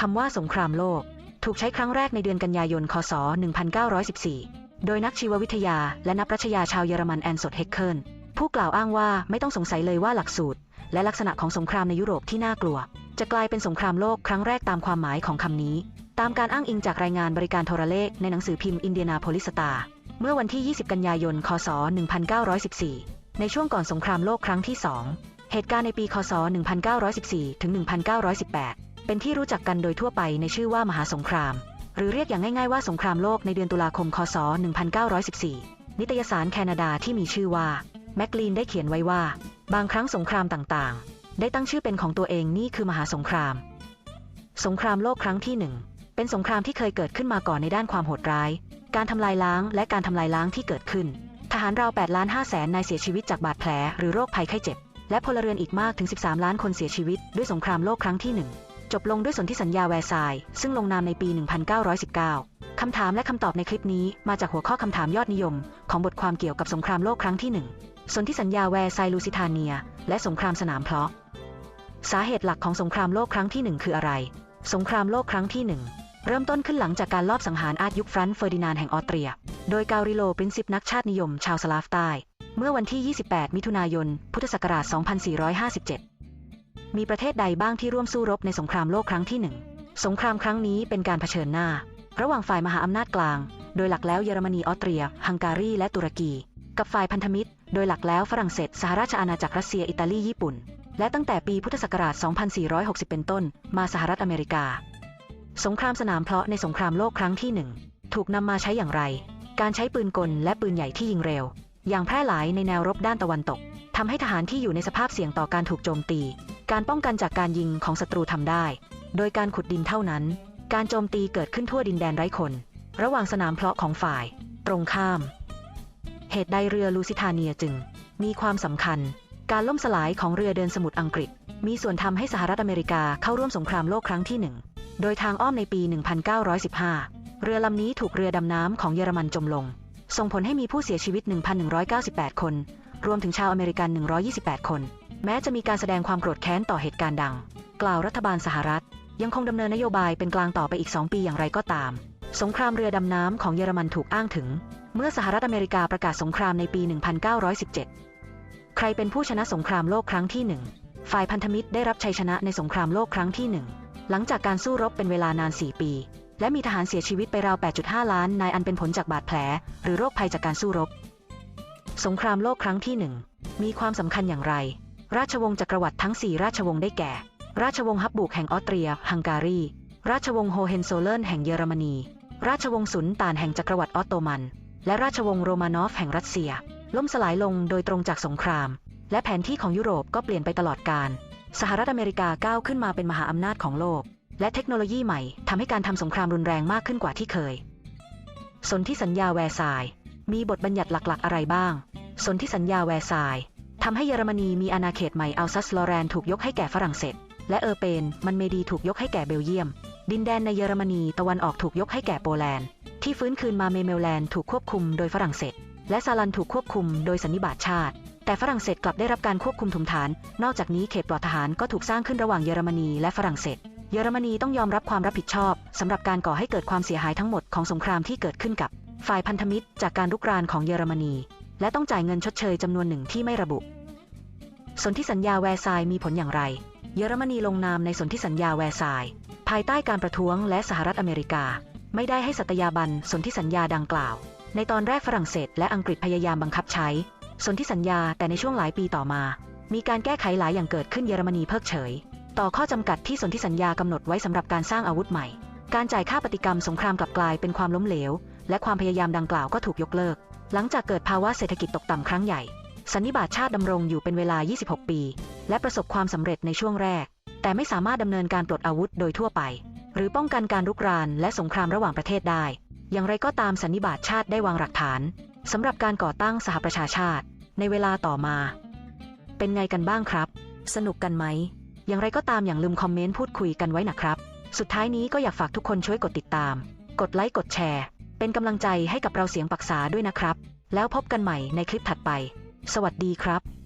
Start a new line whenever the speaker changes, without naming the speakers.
คำว่าสงครามโลก ถูกใช้ครั้งแรกในเดือนกันยายน คศ 1914 โดยนักชีววิทยาและนักปรัชญาชาวเยอรมันแอนโซดเฮกเคิลผู้กล่าวอ้างว่าไม่ต้องสงสัยเลยว่าหลักสูตร และลักษณะของสงครามในยุโรปที่น่ากลัว จะกลายเป็นสงครามโลกครั้งแรกตามความหมายของคำนี้ ตามการอ้างอิงจากรายงานบริการโทรเลขในหนังสือพิมพ์อินเดียนาโพลิสตาเมื่อวันที่ 20 กันยายน คศ 1914 ในช่วงก่อนสงครามโลกครั้งที่2เหตุการณ์ในปี คศ 1914 ถึง 1918 เป็นที่รู้จักกันโดยทั่วไปในชื่อว่ามหาสงคราม หรือเรียกอย่างง่ายๆว่าสงครามโลกในเดือนตุลาคม คศ 1914 นิตยสารแคนาดาที่มีชื่อว่าแมกลีนได้เขียนไว้ว่า บางครั้งสงครามต่างๆ ได้ตั้งชื่อเป็นของตัวเองนี่คือมหาสงคราม สงครามโลกครั้งที่หนึ่งเป็นสงครามที่เคยเกิดขึ้นมาก่อนในด้านความโหดร้าย การทำลายล้างและการทำลายล้างที่เกิดขึ้น ทหารราว8ล้าน5แสนนายเสียชีวิตจากบาดแผลหรือโรคภัยไข้เจ็บ และพลเรือนอีกมากถึง 13 ล้านคนเสียชีวิตด้วยสงครามโลกครั้งที่หนึ่ง จบลงด้วยสนธิสัญญาแวร์ซายน์ซึ่งลงนามในปี 1919 คำถามและคำตอบในคลิปนี้มาจากหัวข้อคำถามยอดนิยม ของบทความเกี่ยวกับสงครามโลกครั้งที่หนึ่งสนธิสัญญาแวร์ไซลูซิทาเนีย และสงครามสนามเพลาะ สาเหตุหลักของสงครามโลกครั้งที่หนึ่งคืออะไร สงครามโลกครั้งที่หนึ่งเริ่มต้นขึ้นหลังจากการลอบสังหารอาร์ตยุคฟรันต์เฟอร์ดินานด์แห่งออสเตรีย โดยกาลิโลปรินซิปนักชาตินิยม ชาวสลาฟใต้ เมื่อวันที่ 28 มิถุนายน พุทธศักราช 2457 มีประเทศใดบ้างที่ร่วมสู้รบในสงครามโลกครั้งที่หนึ่งสงครามครั้งนี้เป็นการเผชิญหน้า ระหว่างฝ่ายมหาอำนาจกลาง โดยหลักแล้วเยอรมนีออสเตรีย ฮังการีและตุรกี กับฝ่ายพันธมิตร โดยหลักแล้วฝรั่งเศสสหราชอาณาจักรรัสเซียอิตาลีญี่ปุ่น และตั้งแต่ปีพุทธศักราช 2460 เป็นต้น มาสหรัฐอเมริกา สงครามสนามเพลาะในสงครามโลกครั้งที่หนึ่งถูกนำมาใช้อย่างไร การใช้ปืนกลและปืนใหญ่ที่ยิงเร็ว อย่างแพร่หลายในแนวรบด้านตะวันตกทำให้ทหารที่อยู่ในสภาพเสี่ยงต่อการถูกโจมตี การป้องกันจากการยิงของศัตรูทำได้ โดยการขุดดินเท่านั้น การโจมตีเกิดขึ้นทั่วดินแดนไร้คน ระหว่างสนามเพลาะของฝ่าย ตรงข้าม เหตุใดเรือลูซิทาเนียจึง มีความสำคัญ การล่มสลายของเรือเดินสมุทรอังกฤษ มีส่วนทำให้สหรัฐอเมริกาเข้าร่วมสงครามโลกครั้งที่หนึ่ง โดยทางอ้อมในปี 1915 เรือลำนี้ถูกเรือดำน้ำของเยอรมันจมลง ส่งผลให้มีผู้เสียชีวิต 1,198 คน รวมถึงชาวอเมริกัน 128 คน แม้จะมีการแสดงความโกรธแค้นต่อเหตุการณ์ดัง กล่าวรัฐบาลสหรัฐ ยังคงดำเนินนโยบายเป็นกลางต่อไปอีก 2 ปีอย่างไรก็ตาม สงครามเรือดำน้ำของเยอรมันถูกอ้างถึง เมื่อสหรัฐอเมริกาประกาศสงครามในปี 1917 ใครเป็นผู้ชนะสงครามโลกครั้งที่หนึ่งฝ่ายพันธมิตรได้รับชัยชนะในสงครามโลกครั้งที่หนึ่งหลังจากการสู้รบเป็นเวลานาน 4 ปี และมีทหารเสียชีวิตไปราว 8.5 ล้านนายอันเป็นผลจากบาดแผล หรือโรคภัยจากการสู้รบ สงครามโลกครั้งที่หนึ่งมีความสำคัญอย่างไร ราชวงศ์จักรวรรดิทั้ง 4 ราชวงศ์ได้แก่ ราชวงศ์ฮับบูกแห่งออสเตรีย ฮังการี ราชวงศ์โฮเฮนโซเลนแห่งเยอรมนี ราชวงศ์สุนตานแห่งจักรวรรดิออตโตมัน และราชวงศ์โรมานอฟแห่งรัสเซีย ล่มสลายลงโดยตรงจากสงคราม และแผนที่ของยุโรปก็เปลี่ยนไปตลอดกาลสหรัฐอเมริกาก้าวขึ้นมาเป็นมหาอำนาจของโลก และเทคโนโลยีใหม่ทำให้การทำสงครามรุนแรงมากขึ้นกว่าที่เคย สนธิสัญญาแวร์ซาย มีบทบัญญัติหลักๆ อะไรบ้าง สนธิสัญญาแวร์ซาย ทำให้เยอรมนีมีอาณาเขตใหม่อัลซัสลอแรนถูกยกให้แก่ฝรั่งเศส และเออร์เปนมันเมดีถูกยกให้แก่เบลเยียม ดินแดนในเยอรมนีตะวันออกถูกยกให้แก่โปแลนด์ ที่ฟื้นคืนมาเมเมลแลนด์ถูกควบคุมโดยฝรั่งเศส และซาลันถูกควบคุมโดยสันนิบาตชาติ แต่ฝรั่งเศสกลับได้รับการควบคุมถุมฐาน นอกจากนี้เขตปลอดทหารก็ถูกสร้างขึ้นระหว่างเยอรมนีและฝรั่งเศส เยอรมนีต้องยอมรับความรับผิดชอบสำหรับการก่อให้เกิดความเสียหายทั้งหมดของสงครามที่เกิดขึ้นกับฝ่ายพันธมิตรจากการลุกรานของเยอรมนี และต้องจ่ายเงินชดเชยจำนวนหนึ่งที่ไม่ระบุ สนธิสัญญาแวร์ซายมีผลอย่างไร เยอรมนีลงนามในสนธิสัญญาแวร์ซาย ภายใต้การประท้วงและสหรัฐอเมริกา ไม่ได้ให้สัตยาบันสนธิสัญญาดังกล่าว ในตอนแรกฝรั่งเศส และอังกฤษพยายามบังคับใช้ สนธิสัญญาแต่ในช่วงหลายปีต่อมา มีการแก้ไขหลายอย่างเกิดขึ้นเยอรมนีเพิกเฉย ต่อข้อจำกัดที่สนธิสัญญากำหนดไว้สำหรับการสร้างอาวุธใหม่ การจ่ายค่าปฏิกรรมสงครามกลับกลายเป็นความล้มเหลว และความพยายามดังกล่าวก็ถูกยกเลิก หลังจากเกิดภาวะเศรษฐกิจตกต่ำครั้งใหญ่ สันนิบาตชาติดำรงอยู่เป็นเวลา 26 ปี และประสบความสำเร็จในช่วงแรก แต่ไม่สามารถดำเนินการปลดอาวุธโดยทั่วไป หรือป้องกันการรุกรานและสงครามระหว่างประเทศได้ อย่างไรก็ตามสันนิบาตชาติได้วางหลักฐานสำหรับการก่อตั้งสหประชาชาติ ในเวลาต่อมา เป็นไงกันบ้างครับ สนุกกันไหม อย่างไรก็ตามอย่างลืมคอมเมนต์พูดคุยกันไว้นะครับ สุดท้ายนี้ก็อยากฝากทุกคนช่วยกดติดตาม กดไลค์กดแชร์ เป็นกำลังใจให้กับเราเสียงปรักษาด้วยนะครับ แล้วพบกันใหม่ในคลิปถัดไป สวัสดีครับ